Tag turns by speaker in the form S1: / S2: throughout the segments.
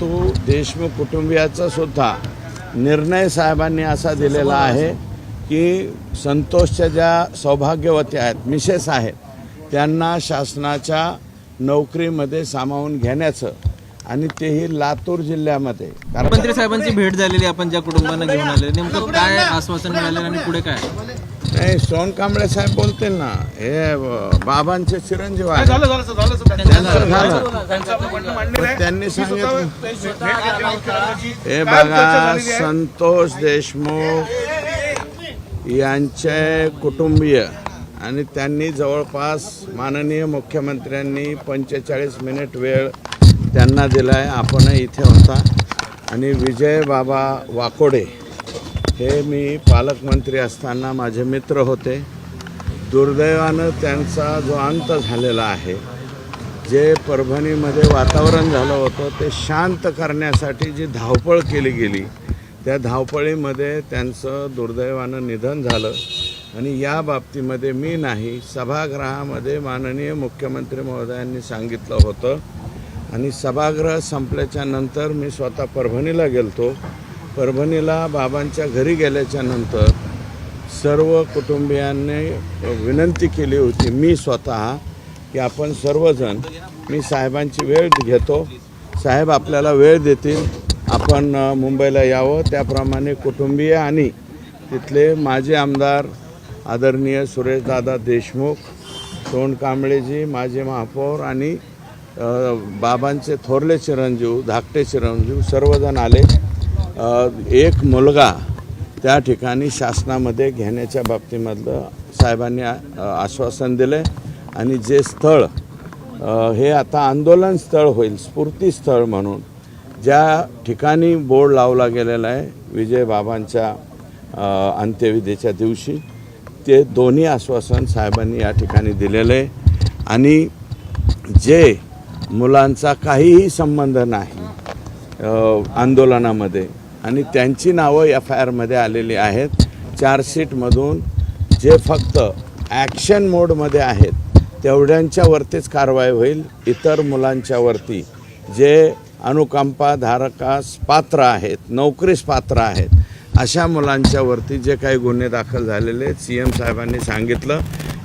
S1: परंतु देशमुख कुटुंबियाचा सुद्धा निर्णय साहेबांनी असा दिलेला आहे की संतोषच्या ज्या सौभाग्यवती आहेत मिसेस आहेत त्यांना शासनाच्या नोकरीमध्ये सामावून घेण्याचं आणि तेही लातूर जिल्ह्यामध्ये.
S2: मंत्री साहेबांची भेट झालेली आपण ज्या कुटुंबांना घेऊन आले नेमकं काय आश्वासन मिळालं आणि पुढे काय?
S1: नाही सोन कांबळे साहेब बोलतील ना. हे बाबांचे चिरंजीव
S3: झालं झालं झालं
S1: त्यांचं झालं.
S3: आहे.
S1: त्यांनी सांगितलं. हे बघा? संतोष देशमुख यांचे कुटुंबीय आणि त्यांनी जवळपास माननीय मुख्यमंत्र्यांनी पंचेचाळीस मिनिट वेळ त्यांना दिला आहे आपण इथे होता. आणि विजय बाबा वाकोडे हे मी पालकमंत्री असताना माझे मित्र होते. दुर्दैवानं त्यांचा जो अंत झालेला आहे जे परभणीमध्ये वातावरण झालं होतं ते शांत करण्यासाठी जी धावपळ केली गेली त्या धावपळीमध्ये त्यांचं दुर्दैवानं निधन झालं. आणि या बाबतीमध्ये मी नाही सभागृहामध्ये माननीय मुख्यमंत्री महोदयांनी सांगितलं होतं. आणि सभागृह संपल्याच्या नंतर मी स्वतः परभणीला गेलतो. परभणीला बाबांच्या घरी गेल्याच्यानंतर सर्व कुटुंबियांनी विनंती केली होती मी स्वतः की आपण सर्वजण मी साहेबांची वेळ घेतो साहेब आपल्याला वेळ देतील आपण मुंबईला यावं त्याप्रमाणे कुटुंबीय आणि तिथले माजी आमदार आदरणीय सुरेशदादा देशमुख सोन कांबळेजी माजी महापौर आणि बाबांचे थोरले चिरंजीव धाकटे चिरंजीव सर्वजण आले. एक मुलगा त्या ठिकाणी शासनामध्ये घेण्याच्या बाबतीमधलं साहेबांनी आश्वासन दिले आणि जे स्थळ हे आता आंदोलन स्थळ होईल स्फूर्तीस्थळ म्हणून ज्या ठिकाणी बोर्ड लावला गेलेला आहे विजय बाबांच्या अंत्यविधीच्या दिवशी ते दोन्ही आश्वासन साहेबांनी या ठिकाणी दिलेलं आहे. आणि जे मुलांचा काहीही संबंध नाही आंदोलनामध्ये आणि त्यांची नावं एफ आय आरमध्ये आलेली आहेत. चार्जशीटमधून जे फक्त ॲक्शन मोडमध्ये आहेत तेवढ्यांच्यावरतीच कारवाई होईल. इतर मुलांच्यावरती जे अनुकंपाधारकास पात्र आहेत नोकरीस पात्र आहेत अशा मुलांच्यावरती जे काही गुन्हे दाखल झालेले आहेत सी एम साहेबांनी सांगितलं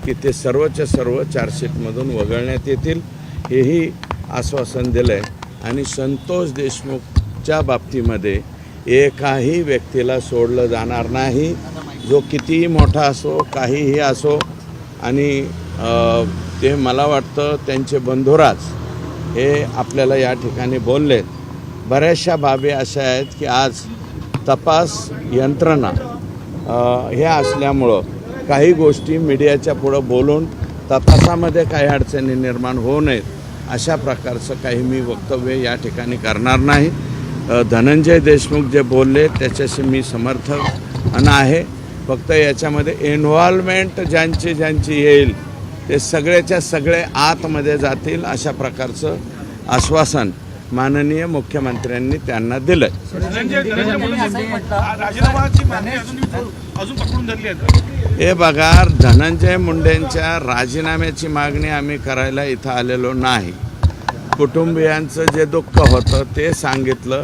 S1: की ते सर्वच्या सर्व चार्जशीटमधून वगळण्यात येतील. हेही आश्वासन दिलं आहे आणि संतोष देशमुखच्या बाबतीमध्ये एकाही व्यक्तीला सोडलं जाणार नाही. जो कितीही मोठा असो काहीही असो आणि ते मला वाटतं त्यांचे बंधुराज हे आपल्याला या ठिकाणी बोलले बऱ्याचशा बाबी अशा आहेत की आज तपास यंत्रणा ह्या हे असल्यामुळं काही गोष्टी मीडियाच्या पुढं बोलून तपासामध्ये काही अडचणी निर्माण होऊ नयेत. अशा प्रकारचं काही मी वक्तव्य या ठिकाणी करणार नाही. धनंजय देशमुख जे बोलले त्याच्याशी मी समर्थक अन आहे. फक्त याच्यामध्ये इन्व्हॉल्वमेंट ज्यांची ज्यांची येईल ते सगळ्याच्या सगळे आतमध्ये जातील अशा प्रकारचं आश्वासन माननीय मुख्यमंत्र्यांनी त्यांना दिलं
S3: आहे
S1: हे बघा धनंजय मुंडेंच्या राजीनाम्याची मागणी आम्ही करायला इथं आलेलो नाही. कुटुंबियांचं जे दुःख होतं ते सांगितलं.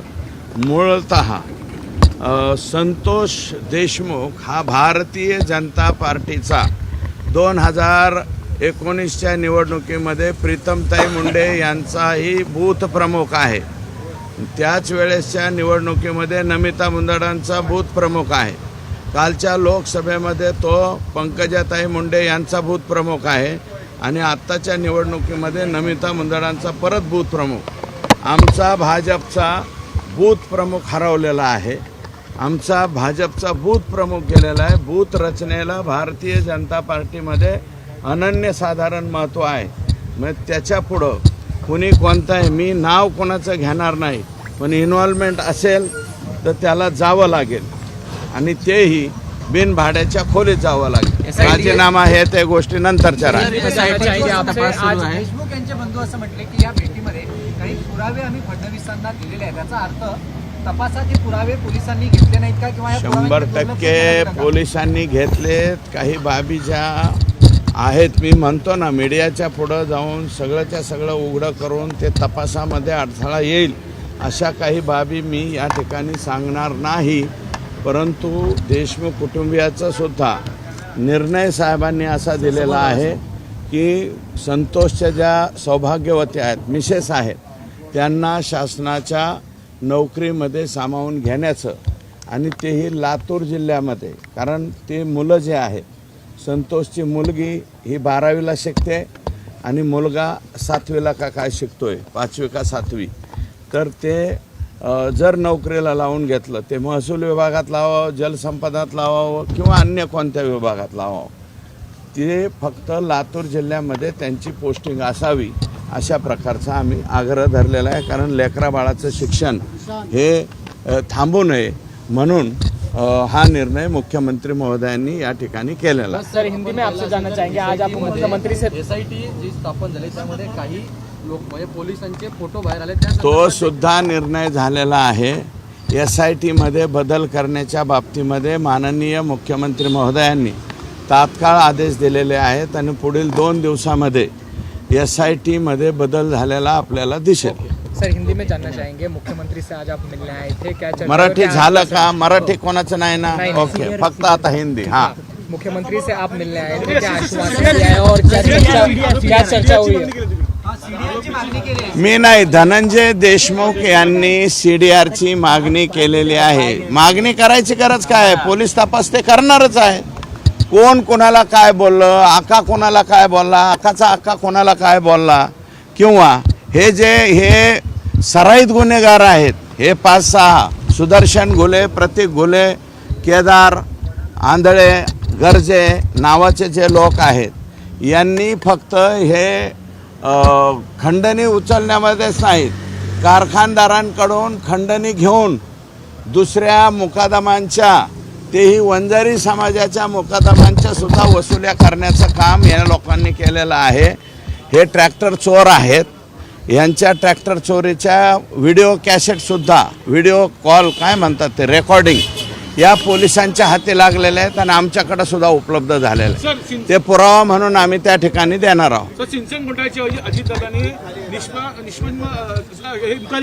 S1: मूळत संतोष देशमुख हा भारतीय जनता पार्टीचा दोन हजार एकोणीसच्या निवडणुकीमध्ये प्रीतमताई मुंडे यांचाही बूथ प्रमुख आहे. त्याच वेळेसच्या निवडणुकीमध्ये नमिता मुंदडांचा बूथ प्रमुख आहे. कालच्या लोकसभेमध्ये तो पंकजाताई मुंडे यांचा बूथ प्रमुख आहे. आणि आत्ताच्या निवडणुकीमध्ये नमिता मुंदडांचा परत बूथ प्रमुख. आमचा भाजपचा बूथ प्रमुख हरवलेला आहे. आमचा भाजपचा बूथ प्रमुख गेलेला आहे. बूथ रचनेला भारतीय जनता पार्टीमध्ये अनन्यसाधारण महत्त्व आहे. मग त्याच्यापुढं कुणी कोणताही मी नाव कोणाचं घेणार नाही पण इन्व्हॉल्वमेंट असेल तर त्याला जावं लागेल. आणि तेही बिनभाड्याच्या खोलीत जावं लागेल. राजीनामा हे त्या गोष्टी नंतरच्या
S4: देशमुख यांचे बंधू असं म्हटले की या भेटीमध्ये काही पुरावे आम्ही फडणवीसांना दिलेले आहेत. याचा अर्थ तपासाचे पुरावे पोलिसांनी घेतले नाहीत का किंवा या
S1: शंभर टक्के? पोलिसांनी घेतलेत. काही बाबी ज्या आहेत मी म्हणतो ना मीडियाच्या पुढं जाऊन सगळंच्या सगळं उघडं करून ते तपासामध्ये अडथळा येईल अशा काही बाबी मी या ठिकाणी सांगणार नाही. परंतु देशमुख कुटुंबियाचा सुद्धा निर्णय साहेबांनी असा दिलेला आहे की संतोषच्या ज्या सौभाग्यवती आहेत मिसेस आहेत त्यांना शासनाच्या नोकरीमध्ये सामावून घेण्याचं आणि तेही लातूर जिल्ह्यामध्ये कारण ते मुलं जे आहेत संतोषची मुलगी ही बारावीला शिकते आणि मुलगा सातवीला का काय शिकतो आहे पाचवी का सातवी तर ते जर नोकरीला लावून घेतलं ते महसूल विभागात लावावं जलसंपदात लावावं किंवा अन्य कोणत्या विभागात लावावं ते फक्त लातूर जिल्ह्यामध्ये त्यांची पोस्टिंग असावी अशा प्रकारचा आम्ही आग्रह धरलेला आहे कारण लेकरा बाळाचं शिक्षण हे थांबू नये म्हणून हा निर्णय मुख्यमंत्री महोदयांनी या ठिकाणी केलेला आहे.
S5: सर हिंदी में आपसे जानना चाहेंगे आज आप मुख्यमंत्री से
S6: एसआयटी जी स्थापन झाली त्यामध्ये काही लोक म्हणजे पोलिसांचे फोटो बाहेर आले.
S1: तो सुद्धा निर्णय झालेला आहे. एस आय टीमध्ये बदल करण्याच्या बाबतीमध्ये माननीय मुख्यमंत्री महोदयांनी तात्काळ आदेश दिलेले आहेत आणि पुढील दोन दिवसामध्ये एस आय टीमध्ये बदल झालेला आपल्याला दिसेल.
S5: सर हिंदी में जानना चाहेंगे. मुख्यमंत्री से आज आप मिलने आए थे. क्या चर्चा
S1: मराठी झालं का? मराठी कोणाचं नाही ना. ओके. फक्त आता हिंदी. हां.
S5: मुख्यमंत्री से आप मिलने आए थे. क्या आश्वासन दिया है? और क्या चर्चा क्या चर्चा हुई है?
S1: मी नाही धनंजय देशमुख यांनी सी डी आरची मागणी केलेली आहे मागणी करायची गरज काय आहे? पोलीस तपास ते करणारच आहे कोण कोणाला काय बोललं आका कोणाला काय बोलला आकाचा आका कोणाला काय बोलला किंवा हे जे हे सराईत गुन्हेगार आहेत हे पाच सहा सुदर्शन घुले प्रतीक घुले केदार आंधळे गरजे नावाचे जे लोक आहेत यांनी फक्त हे खंडणी उचलण्यामध्येच नाहीत कारखानदारांकडून खंडणी घेऊन दुसऱ्या मुकादमांच्या तेही वंजारी समाजाच्या मुकादमांच्या सुद्धा वसुल्या करण्याचं काम या लोकांनी केलेलं आहे. हे ट्रॅक्टर चोर आहेत. यांच्या ट्रॅक्टर चोरीच्या व्हिडिओ कॅसेटसुद्धा व्हिडिओ कॉल काय म्हणतात ते रेकॉर्डिंग या पोलिसांच्या हाती लागलेल्या आहेत आणि आमच्याकडे सुद्धा उपलब्ध झालेले आहेत. ते पुरावा म्हणून आम्ही त्या ठिकाणी देणार आहोत.
S3: सर सिंचन घोटाळ्याच्या अजितदादांनी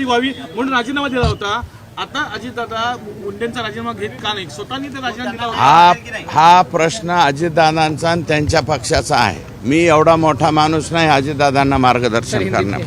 S3: व्हावी म्हणून राजीनामा दिला होता. आता अजितदादा मुंडेंचा राजीनामा घेत का नाही? स्वतःनी ते राजीनामा दिला होता.
S1: हा हा प्रश्न अजितदादांचा आणि त्यांच्या पक्षाचा आहे. मी एवढा मोठा माणूस नाही अजितदादांना मार्गदर्शन करण्यात